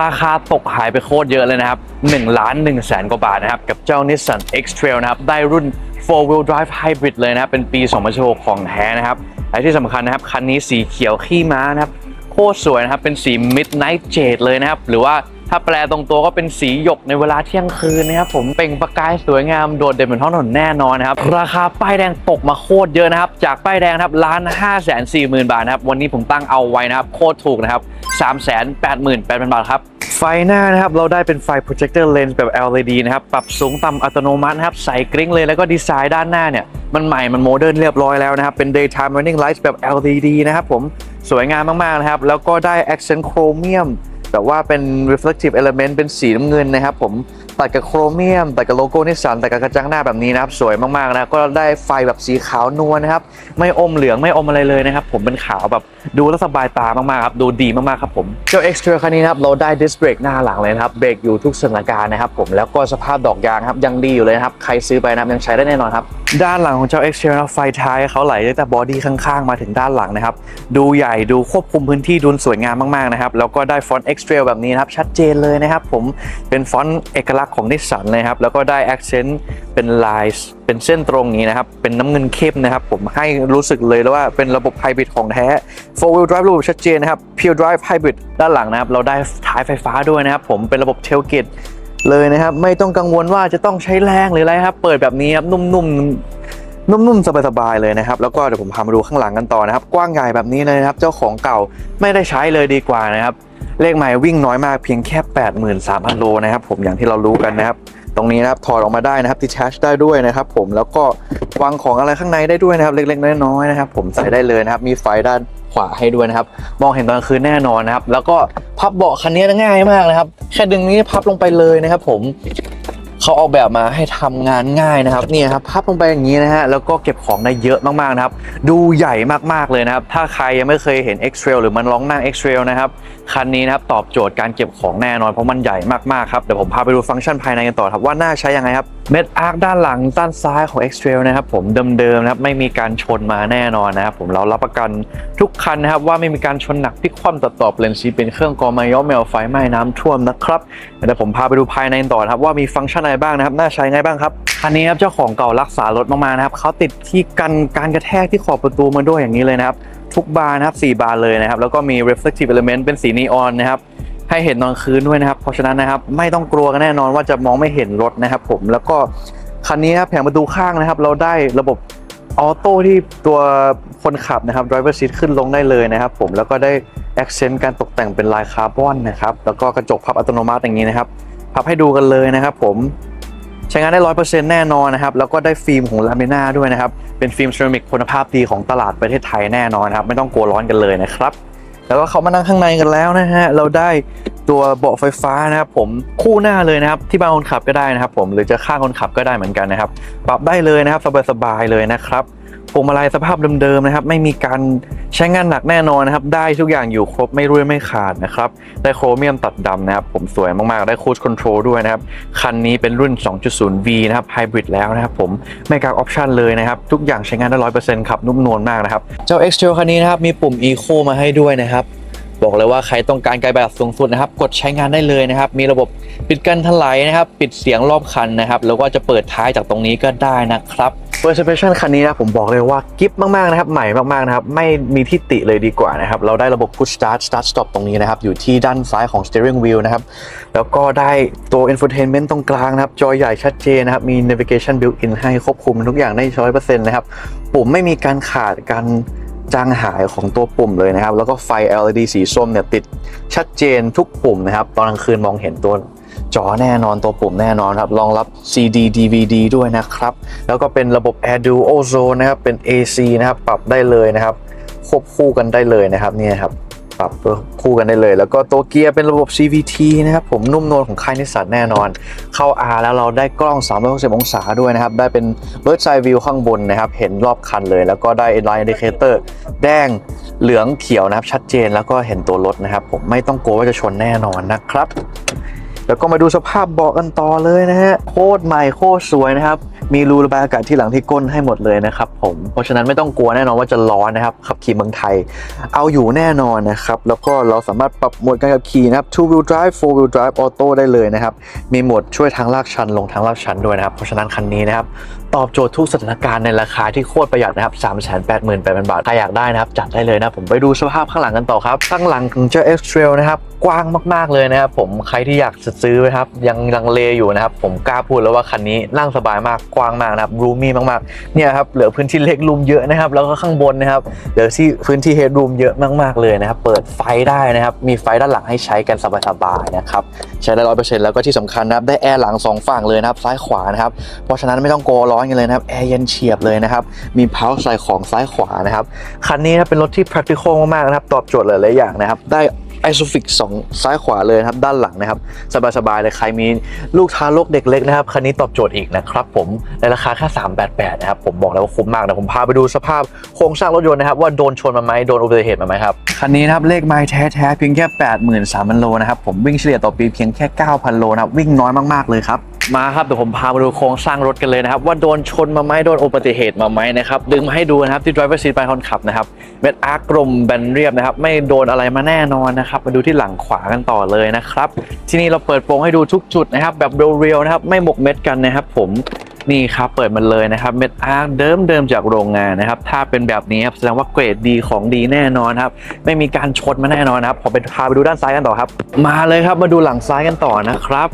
ราคาตกหายไปโคตรเยอะเลยนะครับ1ล้าน1แสนกว่าบาทนะครับ กับเจ้า Nissan X-Trail นะครับ ได้รุ่น4 wheel drive hybrid เลยนะครับ เป็นปี 2016 ของแท้นะครับและที่สำคัญนะครับ คันนี้สีเขียวขี้ม้านะครับ โคตรสวยนะครับ เป็นสี midnight jade เลยนะครับ หรือว่า ถ้าแปลตรงตัวก็เป็นสีหยกในเวลาเที่ยงคืนนะครับผมเปล่งประกายสวยงามโดดเด่นบนท้องถนนแน่นอนนะครับราคาป้ายแดงตกมาโคตรเยอะนะครับ จากป้ายแดงครับล้านห้าแสนสี่หมื่นบาทนะครับวันนี้ผมตั้งเอาไว้นะครับโคตรถูกนะครับสามแสนแปดหมื่นแปดพันบาทครับไฟหน้านะครับเราได้เป็นไฟ projector lens แบบ LED นะครับปรับสูงต่ำอัตโนมัตินะครับใส่กริ้งเลยแล้วก็ดีไซน์ด้านหน้าเนี่ยมันใหม่มันโมเดิร์นเรียบร้อยแล้วนะครับ เป็น daytime running lights แบบ LED นะครับผมสวยงามมากๆนะครับแล้วก็ได้ accent chromium แต่ว่าเป็น reflective element เป็นสีน้ำเงินนะครับผม ตัดกับโครเมียม ตัดกับโลโก้นิสสันตัดกับกระจังหน้าแบบนี้นะครับ สวยมากๆนะ ก็ได้ไฟแบบสีขาวนวลนะครับ ไม่อมเหลืองไม่อมอะไรเลยนะครับ ผมเป็นขาวแบบดูแล้วสบายตามากๆครับ ดูดีมากๆครับผม เจ้า X t r a คันนี้นะครับ เราได้ disc brake หน้าหลังเลยนะครับ เบรกอยู่ทุกสถานการณ์นะครับผม แล้วก็สภาพดอกยางครับยังดีอยู่เลยนะครับ ใครซื้อไปนะครับยังใช้ได้แน่นอนครับ ด้านหลังของเจ้า X t r a นะไฟท้ายเขาไหลตั้งแต่บอดี้ข้างๆ มาถึงด้านหลังนะครับ ดูใหญ่ดูควบคุมพื้นที่ดูสวยงามมากๆนะครับ แล้วก็ได้ฟอนต์ X t r a แบบนี้นะครับชัดเจนเลยนะครับผมเป็นฟอนต์เอกลักษณ์ของนิสสันเลยครับ แล้วก็ได้ accent เป็นลายเป็นเส้นตรงนี้นะครับ เป็นน้ำเงินเข้มนะครับ ผมให้รู้สึกเลยแล้วว่าเป็นระบบไฮบริดของแท้4 wheel drive ระบบชัดเจนนะครับ pure drive hybrid ด้านหลังนะครับ เราได้ท้ายไฟฟ้าด้วยนะครับ ผมเป็นระบบ tailgate เลยนะครับ ไม่ต้องกังวลว่าจะต้องใช้แรงหรืออะไรครับ เปิดแบบนี้ครับนุ่มๆนุ่มๆ สบายๆ เลยนะครับ แล้วก็เดี๋ยวผมพามาดูข้างหลังกันต่อนะครับ กว้างใหญ่แบบนี้เลยนะครับ เจ้าของเก่าไม่ได้ใช้เลยดีกว่านะครับ เลขหมายวิ่งน้อยมากเพียงแค่ 83,000 โลนะครับผมอย่างที่เรารู้กันนะครับ ตรงนี้นะครับถอดออกมาได้นะครับติชาร์จได้ด้วยนะครับผมแล้วก็วางของอะไรข้างในได้ด้วยนะครับ เล็กๆน้อยๆนะครับ ผมใส่ได้เลยนะครับ มีไฟด้านขวาให้ด้วยนะครับ มองเห็นตอนคืนแน่นอนนะครับ แล้วก็พับเบาะคันนี้ง่ายมากนะครับ แค่ดึงนี้พับลงไปเลยนะครับ ผม เขาออกแบบมาให้ทำงานง่ายนะครับนี่ครับพับลงไปอย่างนี้นะฮะแล้วก็เก็บของได้เยอะมากๆนะครับ ดูใหญ่มากๆเลยนะครับ ถ้าใครยังไม่เคยเห็น X-Trail หรือมันลองนั่ง X-Trail นะครับคันนี้นะครับตอบโจทย์การเก็บของแน่นอนเพราะมันใหญ่มากๆครับเดี๋ยวผมพาไปดูฟังก์ชันภายในกันต่อครับว่าน่าใช้ยังไงครับ เม็ดอาร์คด้านหลังด้านซ้ายของ X-Trail นะครับผมเดิมๆนะครับไม่มีการชนมาแน่นอนนะครับผมเรารับประกันทุกคันนะครับว่าไม่มีการชนหนักพลิกคว่ำตัดต่อเปลี่ยนสีเป็นเครื่องกรองมายอมแมวไฟไหม้น้ำท่วมนะครับเดี๋ยวผมพาไปดูภายในต่อครับว่ามีฟังก์ชันอะไรบ้างนะครับน่าใช้ไงบ้างครับคันนี้ครับเจ้าของเก่ารักษารถมากๆนะครับเขาติดที่กันการกระแทกที่ขอบประตูมาด้วยอย่างนี้เลยนะครับทุกบานนะครับ4บานเลยนะครับแล้วก็มี reflective element เป็นสีนีออนนะครับ ให้เห็นตอนคืนด้วยนะครับ เพราะฉะนั้นนะครับไม่ต้องกลัวกันแน่นอนว่าจะมองไม่เห็นรถนะครับ ผมแล้วก็คันนี้นะครับแผงประตูข้างนะครับ เราได้ระบบออโต้ที่ตัวคนขับนะครับ driver seat ขึ้นลงได้เลยนะครับ ผมแล้วก็ได้ accent การตกแต่งเป็นลายคาร์บอนนะครับแล้วก็กระจกพับอัตโนมัติอย่างนี้นะครับพับให้ดูกันเลยนะครับ ผมใช้งานได้ร้อยเปอร์เซ็นต์แน่นอนนะครับ แล้วก็ได้ฟิล์มของลาเมน่าด้วยนะครับ เป็นฟิล์มเซรามิกคุณภาพดีของตลาดประเทศไทยแน่นอนครับ ไม่ต้องกลัวร้อนกันเลยนะครับ แล้วก็เขามานั่งข้างในกันแล้วนะฮะ เราได้ตัวเบาะไฟฟ้านะครับผมคู่หน้าเลยนะครับที่บ้านคนขับก็ได้นะครับผมหรือจะข้างคนขับก็ได้เหมือนกันนะครับ ปรับได้เลยนะครับสบายๆเลยนะครับ พวงมาลัยสภาพเดิมๆนะครับ ไม่มีการใช้งานหนักแน่นอนนะครับ ได้ทุกอย่างอยู่ครบไม่รุ่ยไม่ขาดนะครับ ได้โครเมียมตัดดำนะครับ ผมสวยมากๆ ได้คูดคอนโทรลด้วยนะครับ คันนี้เป็นรุ่น 2.0V นะครับไฮบริดแล้วนะครับผมไม่กากออปชันเลยนะครับ ทุกอย่างใช้งานได้ร้อยเปอร์เซ็นต์ขับนุ่มนวลมากนะครับ เจ้า X-Trail คันนี้นะครับมีปุ่ม Eco มาให้ด้วยนะครับบอกเลยว่าใครต้องการไกลแบบสูงสุดนะครับ กดใช้งานได้เลยนะครับ มีระบบปิดกันถลายนะครับ ปิดเสียงรอบคันนะครับ แล้วก็จะเปิดท้ายจากตรงนี้ก็ได้นะครับ Perception คันนี้นะผมบอกเลยว่ากิฟมากๆนะครับใหม่มากๆนะครับไม่มีที่ติเลยดีกว่านะครับเราได้ระบบ Push Start Start Stop ตรงนี้นะครับอยู่ที่ด้านซ้ายของ Steering Wheel นะครับแล้วก็ได้ตัว Infotainment ตรงกลางนะครับจอใหญ่ชัดเจนนะครับมี Navigation Built-in ให้ควบคุมทุกอย่างได้ร้อยเปอร์เซ็นต์นะครับปุ่มไม่มีการขาดการจางหายของตัวปุ่มเลยนะครับ แล้วก็ไฟ LED สีส้มเนี่ยติดชัดเจนทุกปุ่มนะครับ ตอนกลางคืนมองเห็นตัว จอแน่นอนตัวปุ่มแน่นอนครับรองรับ CD DVD ด้วยนะครับ แล้วก็เป็นระบบ Air Duo Zone นะครับ เป็น AC นะครับ ปรับได้เลยนะครับ ควบคู่กันได้เลยนะครับเนี่ยครับปรับคู่กันได้เลย แล้วก็ตัวเกียร์เป็นระบบ CVT นะครับ ผมนุ่มนวลของค่ายนิสสันแน่นอน เข้า R แล้วเราได้กล้อง 360 องศาด้วยนะครับ ได้เป็น Bird Eye View ข้างบนนะครับ เห็นรอบคันเลย แล้วก็ได้ Line Indicator แดงเหลืองเขียวนะครับ ชัดเจนแล้วก็เห็นตัวรถนะครับ ผมไม่ต้องกลัวว่าจะชนแน่นอนนะครับ แล้วก็มาดูสภาพเบาะกันต่อเลยนะฮะโคตรใหม่โคตรสวยนะครับ มีรูระบายอากาศที่หลังที่ก้นให้หมดเลยนะครับผมเพราะฉะนั้นไม่ต้องกลัวแน่นอนว่าจะร้อนนะครับขับขี่เมืองไทย เอาอยู่แน่นอนนะครับแล้วก็เราสามารถปรับโหมดการขับขี่นะครับ two wheel drive four wheel drive auto ได้เลยนะครับมีโหมดช่วยทางลากชันลงทางลากชันด้วยนะครับเพราะฉะนั้นคันนี้นะครับตอบโจทย์ทุกสถานการณ์ในราคาที่โคตรประหยัดนะครับ3 8 8 0 0 0บาทใครอยากได้นะครับจัดได้เลยนะผมไปดูสภาพข้างหลังกันต่อครับข้างหลังของเจ้า X Trail นะครับ กว้างมากๆเลยนะครับผมใครที่อยากจะซื้อนะครับยังลังเลอยู่นะครับผมกล้าพูดแล้วว่าคันนี้นั่งสบายมากกว้างมากนะครับรูมี่มากๆเนี่ยครับเหลือพื้นที่เล็กรูมเยอะนะครับแล้วก็ข้างบนนะครับเหลือที่พื้นที่เฮดรูมเยอะมากๆเลยนะครับเปิดไฟได้นะครับมีไฟด้านหลังให้ใช้กันสบายๆนะครับใช้ได้ร้อยเปอร์เซ็นต์แล้วก็ที่สำคัญนะครับได้แอร์หลังสองฝั่งเลยนะครับซ้ายขวานะครับเพราะฉะนั้นไม่ต้องกลัวร้อนกันเลยนะครับแอร์เย็นเฉียบเลยนะครับมีเพาใส่ของซ้ายขวานะครับคันนี้นะเป็นรถที่ practical มากๆนะครับตอบโจทย์หลายๆอย่างนะครับได้ ไอ o ฟิกสองซ้ายขวาเลยครับ ด้านหลังนะครับ สบายๆเลยใครมีลูกทารกเด็กเล็กนะครับ คันนี้ตอบโจทย์อีกนะครับผม ในราคาแค่388 นะครับ ผมบอกแล้วว่าคุ้มมากนะ ผมพาไปดูสภาพโครงสร้างรถยนต์นะครับ ว่าโดนชนมาไหมโดนอุบัติเหตุมาไหมครับ คันนี้นะครับ เลขไม้แท้ๆ เพียงแค่ 83,000 โลนะครับ ผมวิ่งเฉลี่ยต่อปีเพียงแค่ 9,000 โลนะครับวิ่งน้อยมากๆเลยครับ มาครับเดี๋ยวผมพามาดูโครงสร้างรถกันเลยนะครับ ว่าโดนชนมาไหมโดนอุบัติเหตุมาไหมนะครับดึงมาให้ดูนะครับที่ driver seat ไปคนขับนะครับเม็ดอาร์กลมแบนเรียบนะครับ ไม่โดนอะไรมาแน่นอนนะครับ มาดูที่หลังขวากันต่อเลยนะครับ ที่นี่เราเปิดโปรงให้ดูทุกจุดนะครับ แบบเรียวๆนะครับ ไม่หมกเม็ดกันนะครับ ผมนี่ครับเปิดมันเลยนะครับเม็ดอาร์กเดิมเดิมจากโรงงานนะครับ ถ้าเป็นแบบนี้ครับแสดงว่าเกรดดีของดีแน่นอนครับ ไม่มีการชนมาแน่นอนครับขอไปพาไปดูด้านซ้ายกันต่อครับ มาเลยครับมาดูหลังซ้ายกันต่อนะครับ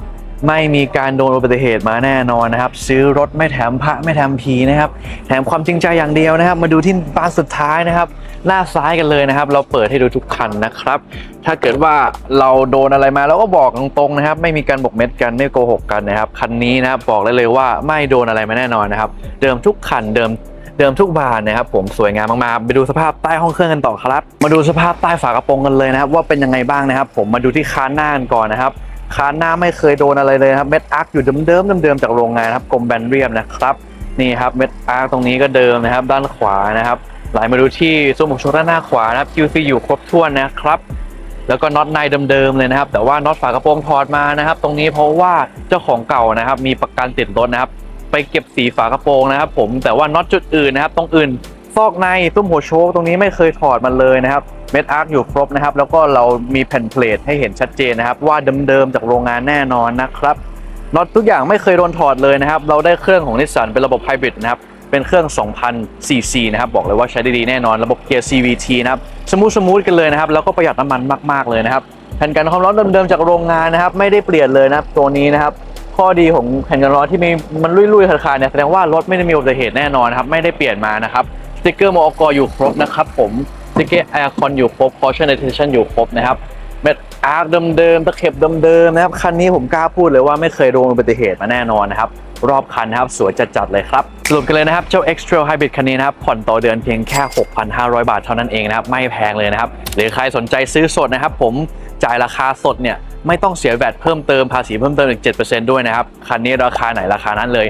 ไม่มีการโดนอุบัติเหตุมาแน่นอนนะครับ ซื้อรถไม่แถมพระไม่แถมผีนะครับ แถมความจริงใจอย่างเดียวนะครับ มาดูที่บานสุดท้ายนะครับหน้าซ้ายกันเลยนะครับ เราเปิดให้ดูทุกคันนะครับ ถ้าเกิดว่าเราโดนอะไรมาเราก็บอกตรงๆนะครับ ไม่มีการบกเม็ดกันไม่โกหกกันนะครับคันนี้นะครับบอกได้เลยว่าไม่โดนอะไรมาแน่นอนนะครับ เดิมทุกคันเดิมเดิมทุกบานนะครับผมสวยงามมากๆไปดูสภาพใต้ห้องเครื่องกันต่อครับ มาดูสภาพใต้ฝากระโปรงกันเลยนะครับ ว่าเป็นยังไงบ้างนะครับ ผมมาดูที่คานหน้ากันก่อนนะครับ คานหน้าไม่เคยโดนอะไรเลยครับเม็ดอาร์คอยู่เดิมๆเดิมๆจากโรงงานครับกลมแบนเรียบนะครับนี่ครับเม็ดอาร์คตรงนี้ก็เดิมนะครับ ด้านขวานะครับไหลมาดูที่ซุ้มหมวกชกด้านหน้าขวานะครับ QC อยู่ครบถ้วนนะครับ แล้วก็น็อตในเดิมๆเลยนะครับ แต่ว่าน็อตฝากระโปรงถอดมานะครับ ตรงนี้เพราะว่าเจ้าของเก่านะครับ มีประกันติดรถนะครับ ไปเก็บสีฝากระโปรงนะครับ ผมแต่ว่าน็อตจุดอื่นนะครับตรงอื่นซอกในตุ้มหัวโชคตรงนี้ไม่เคยถอดมันเลยนะครับ เม็ดอาร์คอยู่ครบนะครับ แล้วก็เรามีแผ่นเพลทให้เห็นชัดเจนนะครับ ว่าเดิมๆจากโรงงานแน่นอนนะครับน็อตทุกอย่างไม่เคยโดนถอดเลยนะครับ เราได้เครื่องของนิสสันเป็นระบบไฮบริดนะครับ เป็นเครื่อง 2,000 cc นะครับ บอกเลยว่าใช้ได้ดีแน่นอน ระบบเกียร์ CVT นะครับ สมูทสมูทกันเลยนะครับ แล้วก็ประหยัดน้ำมันมากๆเลยนะครับแผ่นกันความร้อนเดิมๆจากโรงงานนะครับ ไม่ได้เปลี่ยนเลยนะครับ ตัวนี้นะครับ ข้อดีของแผ่นกันร้อนที่มีมันลุยๆขาดๆเนี่ย แสดงว่ารถไม่ได้มีอุบัติเหตุแน่นอนนะครับ ไม่ได้เปลี่ยนมานะครับ สติกเกอร์มอกอยู่ครบนะครับผมส ติกเกอร์แอร์คอนอยู่ครบฟอชเชอร์นิชชั่นอยู่ครบนะครับเม็ดอาร์คเดิมๆตะเข็บเดิมๆนะครับคันนี้ผมกล้าพูดเลยว่าไม่เคยโดนอุบัติเหตุมาแน่นอนนะครับรอบคันนะครับสวยจัดๆเลยครับ สรุปกันเลยนะครับ เจ้า X Trail Hybrid คันนี้นะครับ ผ่อนต่อเดือนเพียงแค่ 6,500 บาทเท่านั้นเองนะครับ ไม่แพงเลยนะครับ หรือใครสนใจซื้อสดนะครับ ผมจ่ายราคาสดเนี่ย ไม่ต้องเสียแวตเพิ่มเติมภาษีเพิ่มเติมอีก 7%ด้วยนะครับ คันนี้ราคาไหนราคานั้นเลย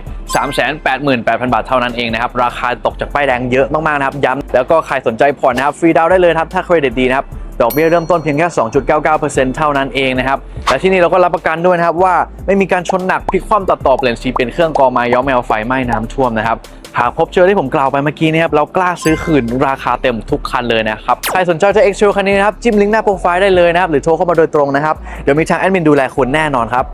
388,000 บาทเท่านั้นเองนะครับ ราคาตกจากป้ายแดงเยอะมากๆนะครับ ย้ำแล้วก็ใครสนใจผ่อนนะครับ ฟรีดาวน์ได้เลยครับ ถ้าเครดิตดีนะครับ ดอกเบี้ยเริ่มต้นเพียงแค่ 2.99%เท่านั้นเองนะครับ และที่นี่เราก็รับประกันด้วยนะครับว่าไม่มีการชนหนักพลิกคว่ำตัดต่อเปลี่ยนสีเป็นเครื่องกอไม้ย้อมแมวไฟไหม้น้ำท่วมนะครับ หากพบเจอที่ผมกล่าวไปเมื่อกี้นะครับเรากล้าซื้อคืนราคาเต็มทุกคันเลยนะครับใครสนใจจะ X Trail คันนี้นะครับจิ้มลิงก์หน้าโปรไฟล์ได้เลยนะครับหรือโทรเข้ามาโดยตรงนะครับเดี๋ยวมีทางแอดมินดูแลคุณแน่นอนครับ